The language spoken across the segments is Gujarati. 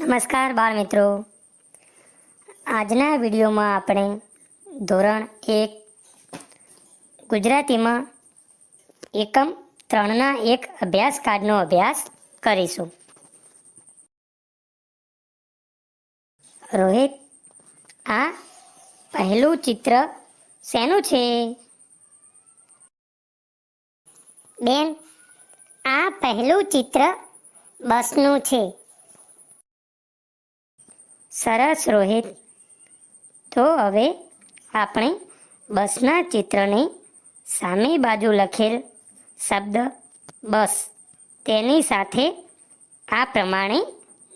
નમસ્કાર બાળ મિત્રો. આજના વિડીયોમાં આપણે ધોરણ એક ગુજરાતીમાં એકમ ત્રણના એક અભ્યાસ કાર્ડનો અભ્યાસ કરીશું. રોહિત, આ પહેલું ચિત્ર શેનું છે? બેન, આ પહેલું ચિત્ર બસનું છે. સરસ રોહિત. તો હવે આપણે બસના ચિત્રની સામે બાજુ લખેલ શબ્દ બસ તેની સાથે આ પ્રમાણે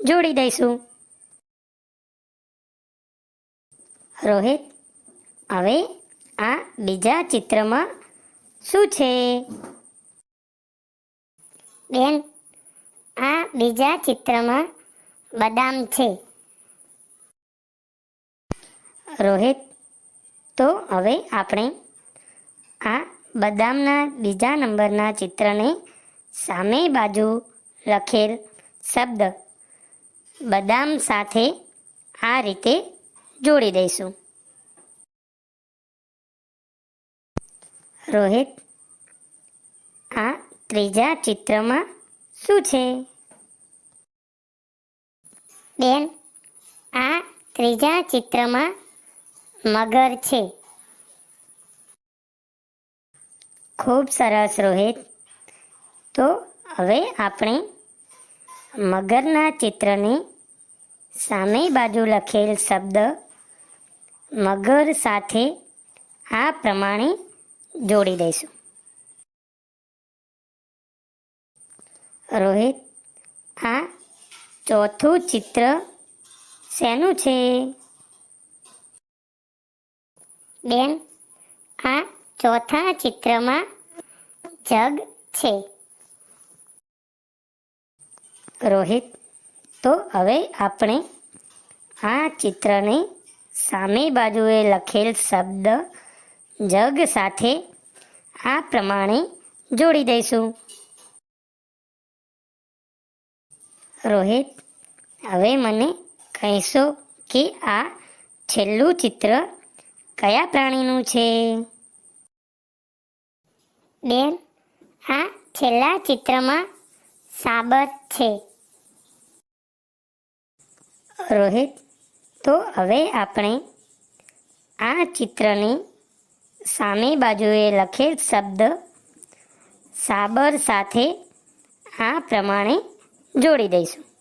જોડી દઈશું. રોહિત, હવે આ બીજા ચિત્રમાં શું છે? બેન, આ બીજા ચિત્રમાં બદામ છે. રોહિત, તો હવે આપણે આ બદામના બીજા નંબરના ચિત્રને સામે બાજુ લખેલ શબ્દ બદામ સાથે આ રીતે જોડી દઈશું. રોહિત, આ ત્રીજા ચિત્રમાં શું છે? બેન, આ ત્રીજા ચિત્રમાં મગર છે. ખૂબ સરસ રોહિત. તો હવે આપણે મગરના ચિત્રની સામે બાજુ લખેલ શબ્દ મગર સાથે આ પ્રમાણે જોડી દઈશું. રોહિત, આ ચોથું ચિત્ર શેનું છે? બેન, આ ચોથા ચિત્રમાં જગ છે. રોહિત, તો હવે આપણે આ ચિત્રની સામે બાજુએ લખેલ શબ્દ જગ સાથે આ પ્રમાણે જોડી દઈશું. રોહિત, હવે મને કહેશો કે આ છેલ્લું ચિત્ર કયા પ્રાણીનું છે? બેન આ છેલ્લા ચિત્રમાં સાબર છે. રોહિત તો હવે આપણે આ ચિત્રની સામે બાજુએ લખેલ શબ્દ સાબર સાથે આ પ્રમાણે જોડી દઈશું.